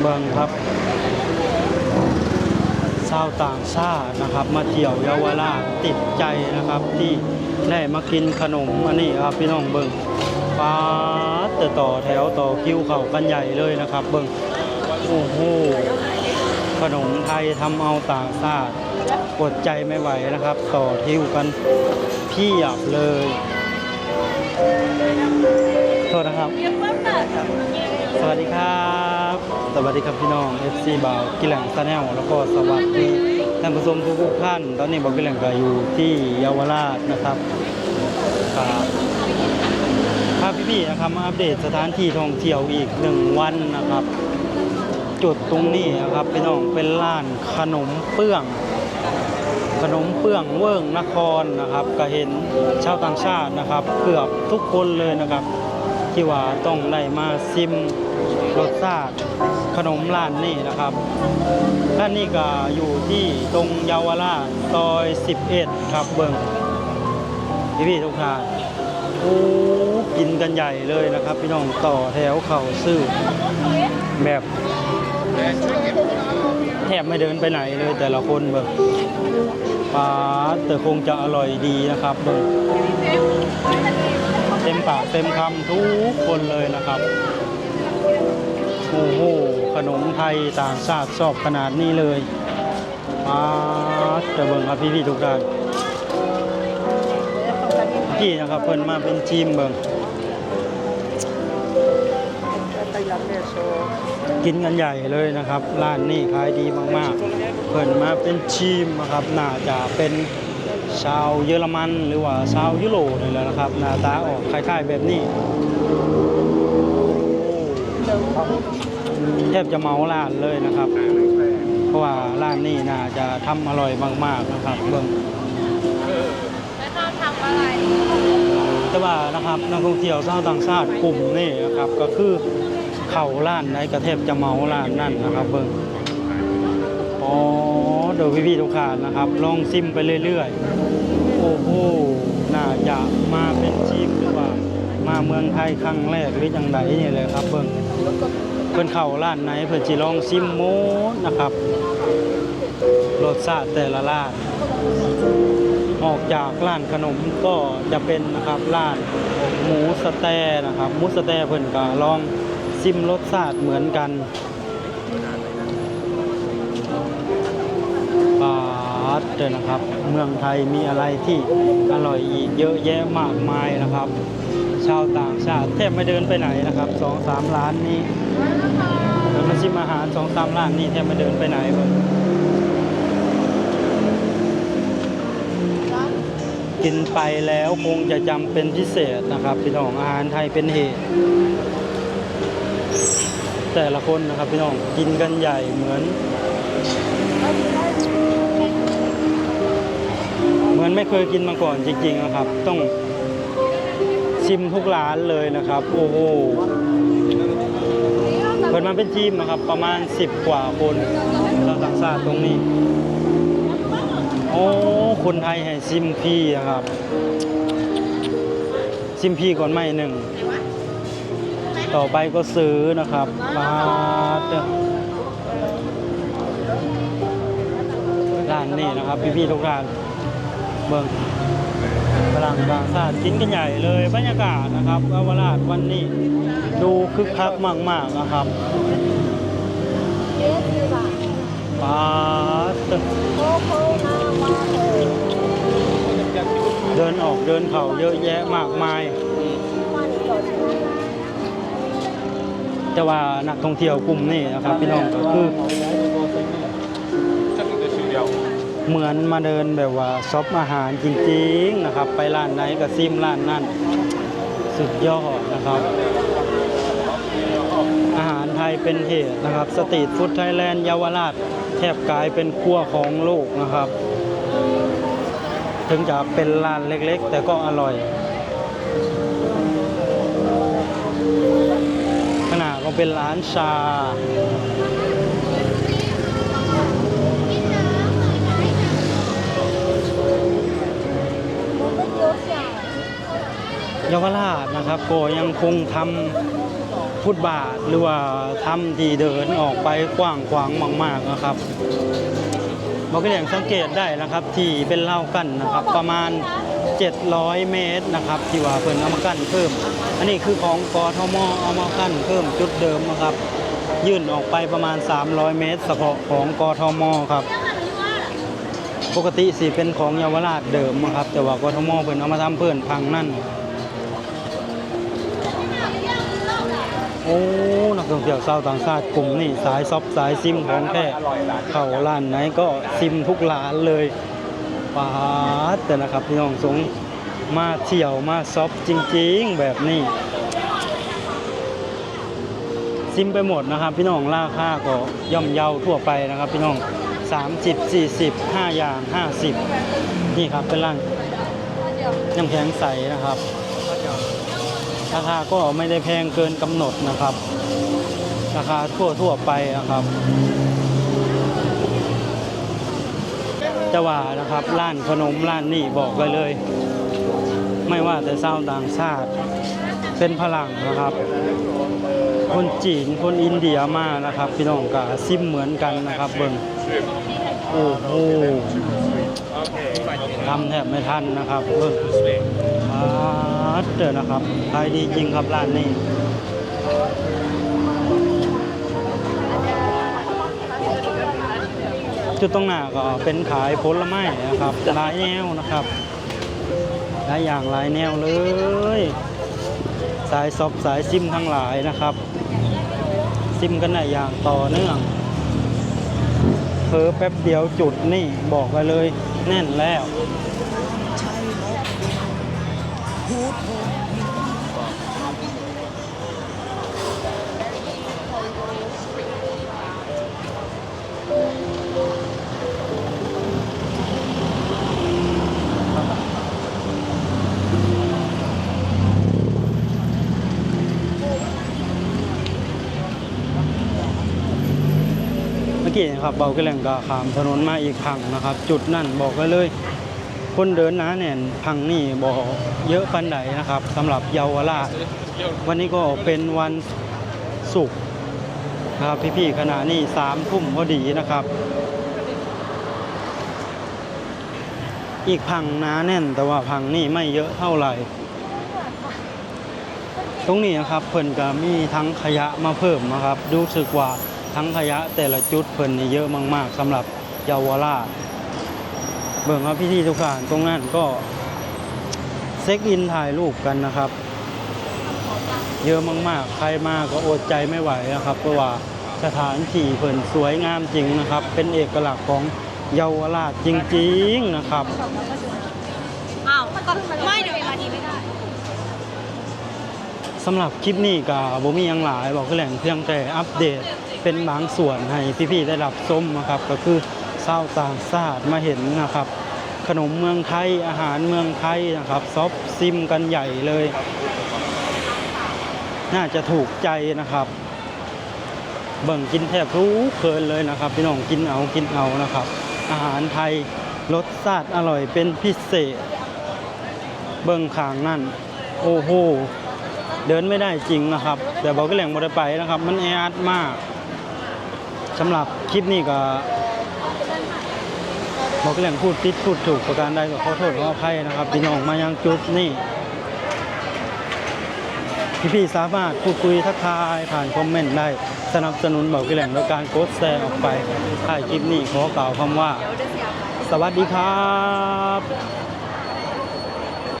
เบิ่งครับชาวต่างชาตินะครับ มาเที่ยวเยาวราชติดใจนะครับที่ได้มากินขนมอันนี้ครับพี่น้องเบิงป้าแต่ต่อแถวต่อคิวเขากันใหญ่เลยนะครับ เบิงโอ้โหขนมไทยทำเอาต่างชาติอดใจไม่ไหวนะครับ ต่อคิวกันเพียบเลยโทษนะครับ สวัสดีครับ สวัสดีครับพี่น้อง FC บ่าวกิแหลงซาแนลแล้วก็สวัสดีท่านผู้ชมทุกๆท่าน ตอนนี้บ่าวกิแหลงก็อยู่ที่เยาวราชนะครับครับพาพี่ๆนะครับมาอัปเดตสถานที่ท่องเที่ยวอีกหนึ่งวันนะครับ จุดตรงนี้นะครับพี่น้องเป็นร้านขนมเปื้อง ขนมเปื้องเวิ้งนครนะครับ ก็เห็นชาวต่างชาตินะครับ เกือบทุกคนเลยนะครับ ที่ว่าต้องได้มาซิมรสชาติขนมร้านนี่นะครับร้านนี้ก็อยู่ที่ตรงเยาวราชซอย 11 ครับเบิงพี่พี่ๆทุกท่านโอ้กินกันใหญ่เลยนะครับ พี่น้องต่อแถวเข่าซื้อแบบแทบไม่เดินไปไหนเลยแต่ละคนเบิงปลาแต่คงจะอร่อยดีนะครับเบิง เต็มปากเต็มคำทุกคนเลยนะครับ โอ้โห ขนมไทยต่างชาติชอบขนาดนี้เลยมาจะเบิ่งครับพี่ๆทุกท่านพี่นะครับเพิ่นมาเป็นทีมเบิ่งกินกันใหญ่เลยนะครับ ร้านนี้ขายดีมากๆ เพิ่นมาเป็นทีมนะครับ น่าจะเป็น ชาวเยอรมันหรือว่าชาวยุโรปนี่แหละนะครับหน้าตาออกคล้ายๆแบบนี้แทบจะเมาร้านเลยนะครับ เพราะว่าร้านนี้น่าจะทำอร่อยมากๆนะครับเบิ่งแล้วเราทำอะไรแต่ว่านะครับนักท่องเที่ยวชาวต่างชาติกลุ่มนี่นะครับก็คือเข้าร้านไหนก็แทบจะเมาร้านนั่นนะครับ เบิ่งอ๋อเดี๋ยวพี่ๆทุกท่านนะครับ ลองซิมไปเรื่อยๆ โอ้โห น่าจะมาเป็นทีมหรือว่า มาเมืองไทยครั้งแรกหรือยังไงนี่เลยครับเบิ่งเพิ่นเข้าร้านไหนเพิ่นสิลองซิมโมดนะครับรสชาติแต่ละร้าน ออกจากร้านขนมก็จะเป็นนะครับร้านหมูสะแตนะครับหมูสะแตเพิ่นก็ลองซิมรสชาติเหมือนกัน ดเลยนะครับ เมืองไทยมีอะไรที่อร่อยอีกเยอะแยะมากมายนะครับ ชาวต่างชาติแทบไม่เดินไปไหนนะครับสองสามร้านนี้แล้วมาชิมอาหารสองสามร้านนี้แทบไม่เดินไปไหนเลยกินไปแล้วคงจะจำเป็นพิเศษนะครับพี่น้องอาหารไทยเป็นเหตุ แต่ละคนนะครับพี่น้องกินกันใหญ่เหมือน มือนไม่เคยกินมาก่อนจริงๆนะครับ ต้องชิมทุกร้านเลยนะครับ โอ้โหเปิดมาเป็นทีมนะครับ ประมาณ 10 กว่าคนเราต่างชาติตรงนี้ โอ้คนไทยให้ซิมพี่อะครับ ซิมพี่ก่อนไม่หนึ่ง ต่อไปก็ซื้อนะครับมาเด้อร้านนี้นะครับ พี่ๆทุกร้าน เบิ่งพลังบางชาติกินกันใหญ่เลยบรรยากาศนะครับวาวราชวันนี้ดูคึกคักมากๆนะครับปาดเดินออกเดินเข่าเยอะแยะมากมาย แต่ว่านักท่องเที่ยวกลุ่มนี้นะครับพี่น้องก็คือ เหมือนมาเดินแบบว่าช็อปอาหารจริงๆนะครับ ไปร้านไหนก็ซิมร้านนั่นสุดยอดนะครับ อาหารไทยเป็นเหตุนะครับ สตรีทฟู้ดไทยแลนด์เยาวราชแทบกลายเป็นครัวของโลกนะครับ ถึงจะเป็นร้านเล็กๆ แต่ก็อร่อยขนาดก็เป็นร้านชา เยาวราชนะครับก็ยังคงทำฟุตบาทหรือว่าทำที่เดินออกไปกว้างขวางมาก ๆนะครับบอกก็อย่างสังเกตได้นะครับที่เป็นเล่ากั้นนะครับประมาณ 700 เมตรนะครับที่ว่าเพิ่นเอามากั้นเพิ่ม อันนี้คือของกทมเอามากั้นเพิ่มจุดเดิมนะครับ ยื่นออกไปประมาณ 300 เมตรเฉพาะของกทมครับปกติสิเป็นของเยาวราชเดิมนะครับ แต่ว่ากทมเพิ่นเอามาทำเพิ่นพังนั่น โอ้นักท่องเที่ยวชาวต่างชาติกลุ่มนี่สายซอฟสายซิมของแท้เข้าร้านไหนก็ซิมทุกร้านเลยป้าแต่นะครับพี่น้องสงมาเที่ยวมาซอฟจริง ๆ แบบนี้ ซิมไปหมดนะครับ พี่น้องราคาก็ย่อมเยาทั่วไปนะครับ พี่น้อง 30 40 5 อย่าง 50 นี่ครับเป็นร้านน้ำแข็งใสนะครับ ราคาก็ไม่ได้แพงเกินกำหนดนะครับ ราคาทั่วทั่วไปนะครับจะว่านะครับร้านขนมร้านนี่บอกไปเลย ไม่ว่าแต่ชาวต่างชาติ เป็นพลังนะครับ คนจีนคนอินเดียมานะครับ พี่น้องก็ซิมเหมือนกันนะครับเบิ่งโอ้โห ทำแทบไม่ทันนะครับเบิ่งอาเจอนะครับขายดีจริงครับร้านนี้จุดตรงหน้าก็เป็นขายผลไม้นะครับหลายแนวนะครับหลายอย่างหลายแนวเลย สายซอบสายซิมทั้งหลายนะครับ ซิมกันได้อย่างต่อเนื่อง เพอแป๊บเดียวจุดนี่บอกไปเลย แน่นแล้ว นะครับเบากระแหล่งกาขามถนนมาอีกพังนะครับ จุดนั่นบอกไว้เลย คนเดินนาแน่นพังนี่บอกเยอะปันใดนะครับสำหรับเยาวราชวันนี้ก็เป็นวันศุกร์นะครับพี่ๆขณะนี้สามทุ่มพอดีนะครับ อีกพังหนาแน่นแต่ว่าพังนี่ไม่เยอะเท่าไหร่ ตรงนี้นะครับเพิ่นก็มีทั้งขยะมาเพิ่มนะครับรู้สึกว่า ทั้งขยะแต่ละจุดเพิ่นนี่เยอะมาก ๆสำหรับเยาวราชเบิ่งว่าพิธีทุกการตรงนั้นก็เซ็กอินถ่ายรูปกันนะครับ เยอะมากๆ ใครมาก็อดใจไม่ไหวนะครับ เพราะว่าสถานที่เพิ่นสวยงามจริงนะครับ เป็นเอกลักษณ์ของเยาวราชจริง ๆ นะครับอ้าวไม่เดี๋ยวเวลาดีไม่ได้สำหรับคลิปนี้ก็บ่มีหยังหลายบอกคือแหล่งเพียงแต่อัปเดต เป็นบางส่วนให้พี่ๆได้รับชมนะครับ ก็คือเศร้าวต่างชาติมาเห็นนะครับ ขนมเมืองไทยอาหารเมืองไทยนะครับซอฟซิมกันใหญ่เลย น่าจะถูกใจนะครับ เบิ่งกินแทบรู้เพลินเลยนะครับ พี่น้องกินเอากินเอานะครับ อาหารไทยรสชาติอร่อยเป็นพิเศษ เบิ่งขางนั่นโอ้โหเดินไม่ได้จริงนะครับ แต่บอกก็แหล่งบไดไปนะครับ มันแออัดมาก สำหรับคลิปนี้ก็บอกก็แหล่งพูดผิดพูดถูกประการใดก็ขอโทษขออภัยนะครับพี่น้องมายังจุดนี้พี่ๆสามารถพูดคุยทักทายผ่านคอมเมนต์ได้สนับสนุนบอกก็แหล่งโดยการกดแชร์ออกไปถ่ายคลิปนี้ขอกล่าวคำว่า สวัสดีครับ